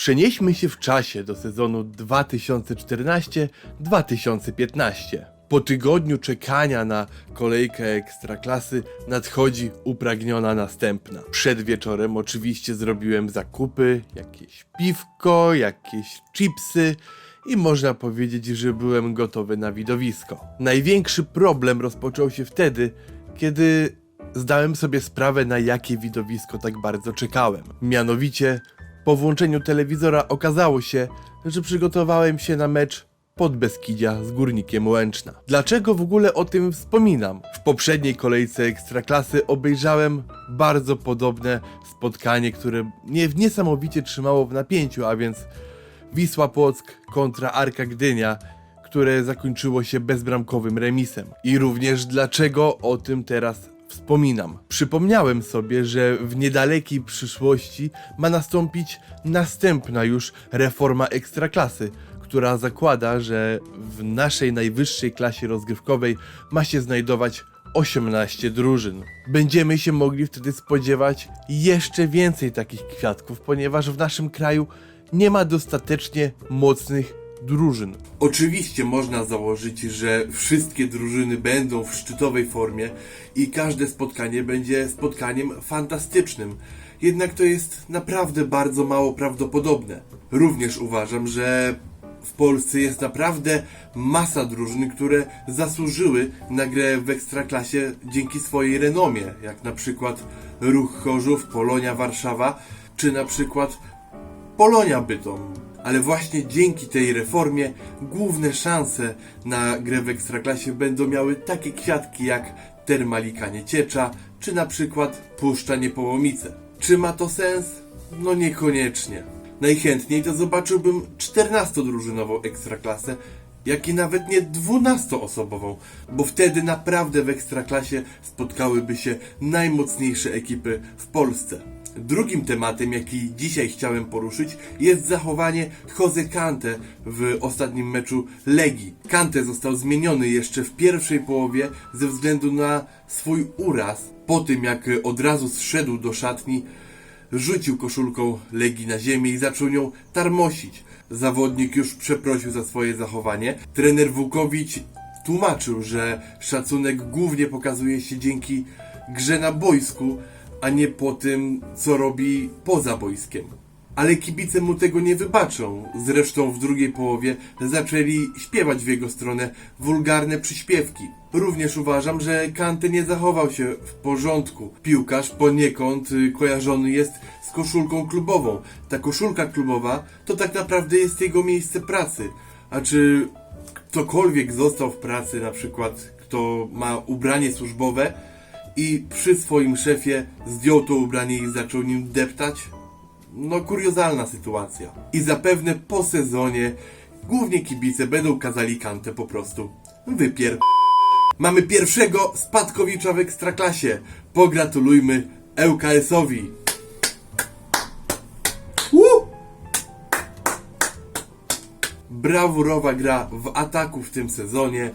Przenieśmy się w czasie do sezonu 2014-2015. Po tygodniu czekania na kolejkę ekstraklasy nadchodzi upragniona następna. Przed wieczorem oczywiście zrobiłem zakupy, jakieś piwko, jakieś chipsy i można powiedzieć, że byłem gotowy na widowisko. Największy problem rozpoczął się wtedy, kiedy zdałem sobie sprawę, na jakie widowisko tak bardzo czekałem. Mianowicie, po włączeniu telewizora okazało się, że przygotowałem się na mecz pod Beskidzia z Górnikiem Łęczna. Dlaczego w ogóle o tym wspominam? W poprzedniej kolejce Ekstraklasy obejrzałem bardzo podobne spotkanie, które mnie niesamowicie trzymało w napięciu, a więc Wisła Płock kontra Arka Gdynia, które zakończyło się bezbramkowym remisem. I również dlaczego o tym teraz wspominam. Przypomniałem sobie, że w niedalekiej przyszłości ma nastąpić następna już reforma ekstraklasy, która zakłada, że w naszej najwyższej klasie rozgrywkowej ma się znajdować 18 drużyn. Będziemy się mogli wtedy spodziewać jeszcze więcej takich kwiatków, ponieważ w naszym kraju nie ma dostatecznie mocnych drużyn. Oczywiście można założyć, że wszystkie drużyny będą w szczytowej formie i każde spotkanie będzie spotkaniem fantastycznym. Jednak to jest naprawdę bardzo mało prawdopodobne. Również uważam, że w Polsce jest naprawdę masa drużyn, które zasłużyły na grę w Ekstraklasie dzięki swojej renomie, jak na przykład Ruch Chorzów, Polonia Warszawa, czy na przykład Polonia Bytom. Ale właśnie dzięki tej reformie główne szanse na grę w Ekstraklasie będą miały takie kwiatki jak Termalika Nieciecza, czy na przykład Puszcza Niepołomice. Czy ma to sens? No niekoniecznie. Najchętniej to zobaczyłbym 14-drużynową Ekstraklasę, jak i nawet nie 12-osobową, bo wtedy naprawdę w Ekstraklasie spotkałyby się najmocniejsze ekipy w Polsce. Drugim tematem, jaki dzisiaj chciałem poruszyć, jest zachowanie Jose Kante w ostatnim meczu Legii. Kante został zmieniony jeszcze w pierwszej połowie ze względu na swój uraz, po tym jak od razu zszedł do szatni, rzucił koszulką Legii na ziemię i zaczął nią tarmosić. Zawodnik już przeprosił za swoje zachowanie. Trener Wukowicz tłumaczył, że szacunek głównie pokazuje się dzięki grze na boisku, a nie po tym, co robi poza boiskiem. Ale kibice mu tego nie wybaczą. Zresztą w drugiej połowie zaczęli śpiewać w jego stronę wulgarne przyśpiewki. Również uważam, że Kante nie zachował się w porządku. Piłkarz poniekąd y, kojarzony jest z koszulką klubową. Ta koszulka klubowa to tak naprawdę jest jego miejsce pracy. A czy ktokolwiek został w pracy, na przykład kto ma ubranie służbowe i przy swoim szefie zdjął to ubranie i zaczął nim deptać? No, kuriozalna sytuacja. I zapewne po sezonie głównie kibice będą kazali Kantę po prostu wypier... Mamy pierwszego spadkowicza w Ekstraklasie. Pogratulujmy ŁKS-owi. Brawurowa gra w ataku w tym sezonie.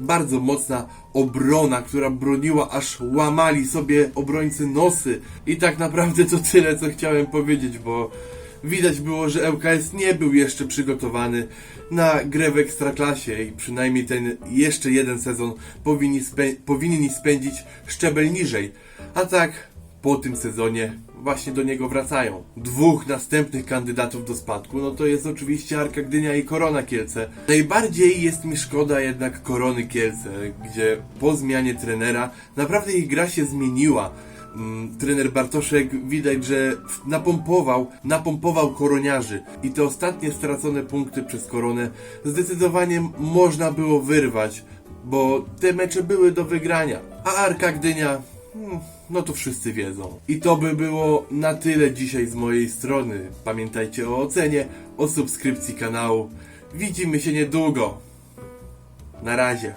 Bardzo mocna obrona, która broniła, aż łamali sobie obrońcy nosy. I tak naprawdę to tyle, co chciałem powiedzieć, bo widać było, że ŁKS nie był jeszcze przygotowany na grę w Ekstraklasie i przynajmniej ten jeszcze jeden sezon powinni, spę powinni spędzić szczebel niżej. A tak, po tym sezonie właśnie do niego wracają. Dwóch następnych kandydatów do spadku, no to jest oczywiście Arka Gdynia i Korona Kielce. Najbardziej jest mi szkoda jednak Korony Kielce, gdzie po zmianie trenera naprawdę ich gra się zmieniła. Mm, Trener Bartoszek widać, że napompował, napompował koroniarzy i te ostatnie stracone punkty przez koronę zdecydowanie można było wyrwać, bo te mecze były do wygrania. A Arka Gdynia Hmm, No to wszyscy wiedzą. I to by było na tyle dzisiaj z mojej strony. Pamiętajcie o ocenie, o subskrypcji kanału. Widzimy się niedługo. Na razie.